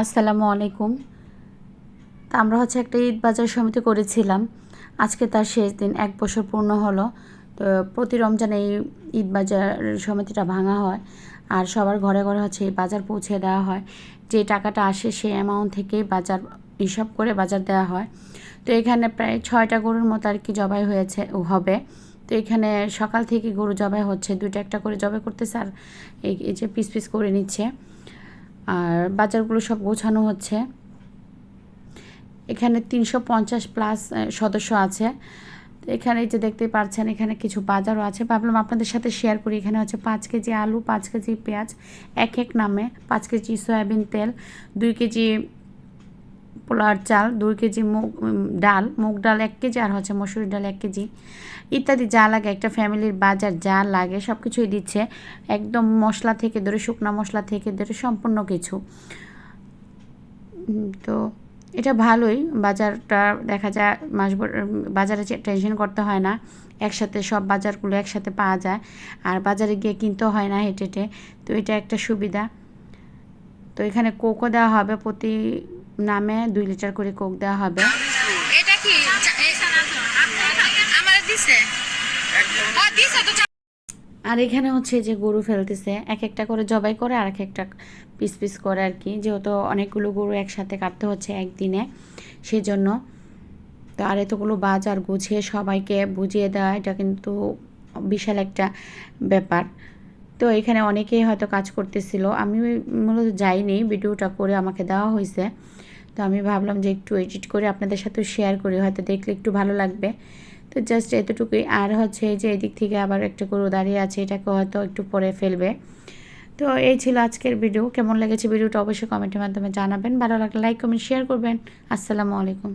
আসসালামু আলাইকুম। তা আমরা হচ্ছে একটা ঈদ বাজার সমিতি করেছিলাম। আজকে তার শেষ দিন, এক বছর পূর্ণ হলো। তো প্রতি রমজানে এই ঈদ বাজার সমিতিটা ভাঙা হয় আর সবার ঘরে ঘরে হচ্ছে এই বাজার পৌঁছে দেওয়া হয়। যে টাকাটা আসে সেই অ্যামাউন্ট থেকেই বাজার হিসাব করে বাজার দেওয়া হয়। তো এখানে প্রায় ছয়টা গরুর মতো আর কি জবাই হয়েছে, হবে। তো এখানে সকাল থেকে গরু জবাই হচ্ছে, দুইটা একটা করে জবাই করতেছে আর এই এই যে পিস পিস করে নিচ্ছে। আর বাজারগুলো সব গোছানো হচ্ছে। এখানে তিনশো পঞ্চাশ প্লাস সদস্য আছে। এখানে যে দেখতে পারছেন এখানে কিছু বাজারও আছে। ভাবলাম আপনাদের সাথে শেয়ার করি। এখানে হচ্ছে পাঁচ কেজি আলু, পাঁচ কেজি পেঁয়াজ, এক এক নামে। পাঁচ কেজি সয়াবিন তেল, দুই কেজি পোলার চাল, দুই কেজি মুগ ডাল মুগ ডাল এক কেজি আর হচ্ছে মসুর ডাল এক কেজি ইত্যাদি যা লাগে একটা ফ্যামিলির বাজার যা লাগে সব কিছুই দিচ্ছে একদম মশলা থেকে ধরে শুকনো মশলা থেকে ধরে সম্পূর্ণ কিছু। তো এটা ভালোই, বাজারটা দেখা যায় মাস বাজারে টেনশন করতে হয় না, একসাথে সব বাজারগুলো একসাথে পাওয়া যায়, আর বাজারে গিয়ে কিনতে হয় না হেঁটে হেঁটে, তো এটা একটা সুবিধা। তো এখানে কোকো দেওয়া হবে প্রতি নামে দুই লিটার করে কোক দেওয়া হবে। এটা কি? আমার দিছে? দিছে তো আর এখানে হচ্ছে যে গরু ফেলতেছে এক একটা করে জবাই করে আর এক একটা পিস পিস করে আর কি। যেহেতু অনেকগুলো গরু একসাথে কাটতে হচ্ছে একদিনে সেই জন্য তো আর এতগুলো বাজার গুছিয়ে সবাইকে বুঝিয়ে দেওয়া এটা কিন্তু বিশাল একটা ব্যাপার। তো এখানে অনেকেই হয়তো কাজ করতেছিল। আমি মূলত যাইনি, ভিডিওটা করে আমাকে দেওয়া হয়েছে তো আমি ভাবলাম যে একটু এডিট করে আপনাদের সাথে শেয়ার করি, হয়তো দেখলে একটু ভালো লাগবে। তো জাস্ট এতটুকুই। আর হচ্ছে যে এদিক থেকে আবার একটা গরু দাঁড়িয়ে আছে, এটাকে হয়তো একটু পরে ফেলবে। তো এই ছিল আজকের ভিডিও কেমন লেগেছে ভিডিওটা অবশ্যই কমেন্টের মাধ্যমে জানাবেন। ভালো লাগলে লাইক কমেন্ট শেয়ার করবেন। আসসালামু আলাইকুম।